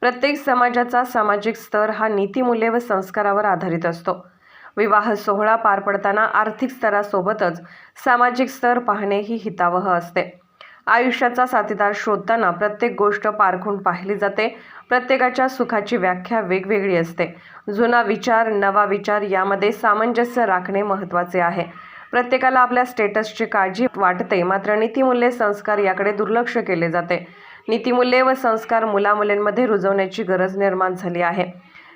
प्रत्येक समाजाचा सामाजिक स्तर हा नीतिमूल्ये व संस्कारावर आधारित असतो. विवाह सोहळा पार पडताना आर्थिक स्तरासोबतच सामाजिक स्तर पाहणे ही हितावह असते. आयुष्याचा साथीदार शोधताना प्रत्येक गोष्ट पारखून पाहिली जाते. प्रत्येकाच्या सुखाची व्याख्या वेगवेगळी असते. जुना विचार नवा विचार यामध्ये सामंजस्य राखणे महत्त्वाचे आहे. प्रत्येकाला आपल्या स्टेटसची काळजी वाटते मात्र नीतिमूल्ये संस्कार याकडे दुर्लक्ष केले जाते. नीतिमूल्ये व संस्कार मुलामुलींमध्ये रुजवण्याची गरज निर्माण झाली आहे.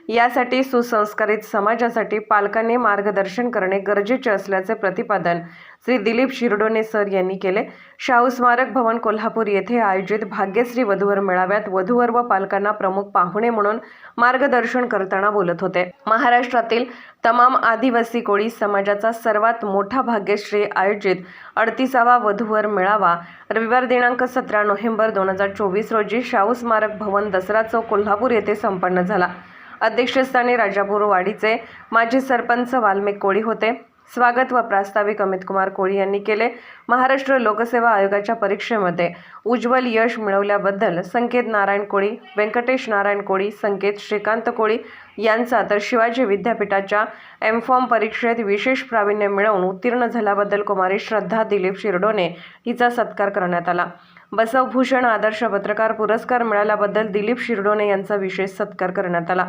यासाठी सुसंस्कारित समाजासाठी पालकांनी मार्गदर्शन करणे गरजेचे असल्याचे प्रतिपादन श्री दिलीप शिरडोने सर यांनी केले. शाहू स्मारक भवन कोल्हापूर येथे आयोजित भाग्यश्री वधूवर मेळाव्यात वधूवर व पालकांना प्रमुख पाहुणे म्हणून मार्गदर्शन करताना बोलत होते. महाराष्ट्रातील तमाम आदिवासी कोळी समाजाचा सर्वात मोठा भाग्यश्री आयोजित अडतीसावा वधूवर मेळावा रविवार दिनांक सतरा नोव्हेंबर दोन हजार चोवीस रोजी शाहू स्मारक भवन दसरा चौक कोल्हापूर येथे संपन्न झाला. अध्यक्षस्थानी राजापूर वाडीचे माजी सरपंच वाल्मिक कोळी होते. स्वागत व प्रास्ताविक अमित कुमार कोळी यांनी केले. महाराष्ट्र लोकसेवा आयोगाच्या परीक्षेमध्ये उज्ज्वल यश मिळवल्याबद्दल संकेत नारायण कोळी व्यंकटेश नारायण कोळी संकेत श्रीकांत कोळी यांचा तर शिवाजी विद्यापीठाच्या एम फॉर्म परीक्षेत विशेष प्रावीण्य मिळवून उत्तीर्ण झाल्याबद्दल कुमारी श्रद्धा दिलीप शिरडोने हिचा सत्कार करण्यात आला. बसवभूषण आदर्श पत्रकार पुरस्कार मिळाल्याबद्दल दिलीप शिरडोने यांचा विशेष सत्कार करण्यात आला.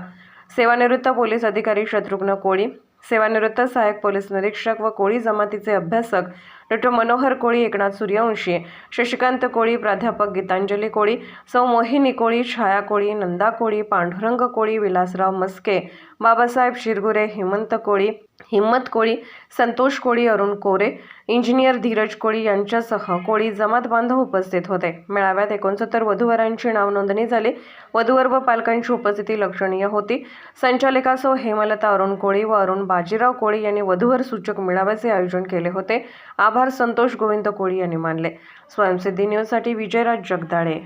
सेवानिवृत्त पोलीस अधिकारी शत्रुघ्न कोळी सेवानिवृत्त सहाय्यक पोलीस निरीक्षक व कोळी जमातीचे अभ्यासक डॉक्टर मनोहर कोळी एकनाथ सूर्यवंशी शशिकांत कोळी प्राध्यापक गीतांजली कोळी सौ मोहिनी कोळी छाया कोळी नंदा कोळी पांडुरंग कोळी विलासराव मस्के बाबासाहेब शिरगुरे हेमंत कोळी हिम्मत कोळी संतोष कोळी अरुण कोरे इंजिनियर धीरज कोळी यांच्यासह कोळी जमात बांधव उपस्थित होते. मेळाव्यात एकोणसत्तर वधूवरांची नाव नोंदणी झाली. वधूवर व पालकांची उपस्थिती लक्षणीय होती. संचालिका सौ हेमलता अरुण कोळी व अरुण बाजीराव कोळी यांनी वधूवर सूचक मेळाव्याचे आयोजन केले होते. आभार संतोष गोविंद कोळी यांनी मानले. स्वयंसिद्धी न्यूजसाठी विजयराज जगदाळे.